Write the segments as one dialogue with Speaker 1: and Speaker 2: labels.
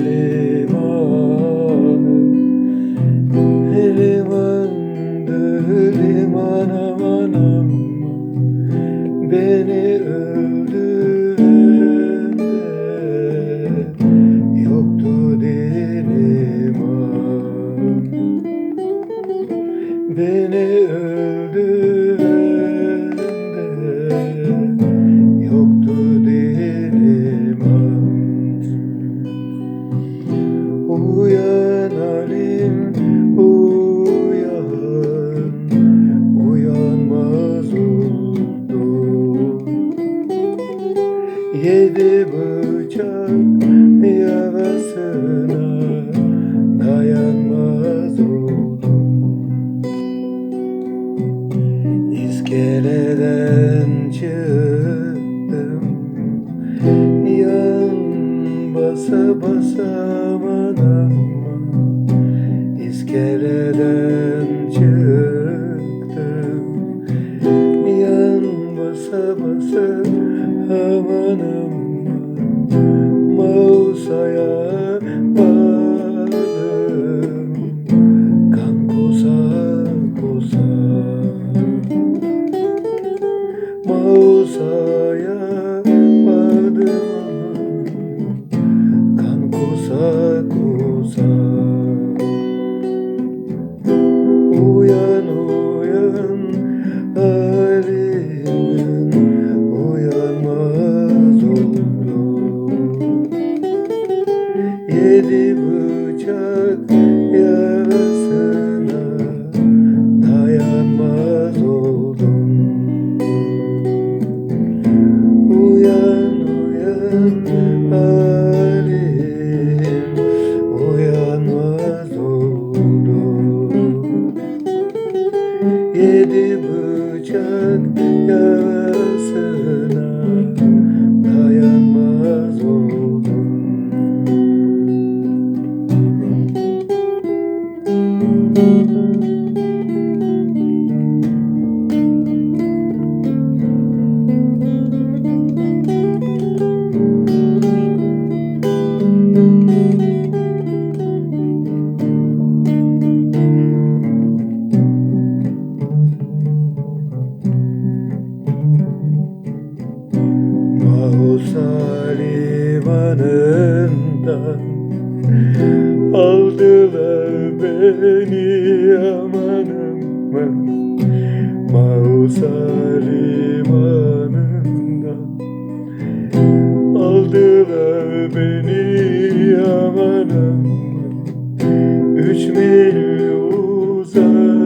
Speaker 1: limanı. Limandı liman aman aman. Beni öldürende Yoktu liman. Beni öldürende Yedi bıçak yarasına Dayanmaz oldum. İskeleden çıktım. Yan basa basa aman İskeleden çıktım. Yan basa basa aman Thank you. Bıçak yarasına dayanmaz Uyan uyan halim uyanmaz Yedi bıçak Mausa limanından Aldılar beni aman aman. Mausa limanından Aldılar beni aman aman. Üç mil uzağına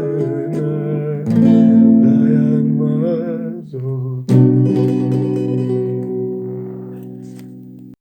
Speaker 1: Amen.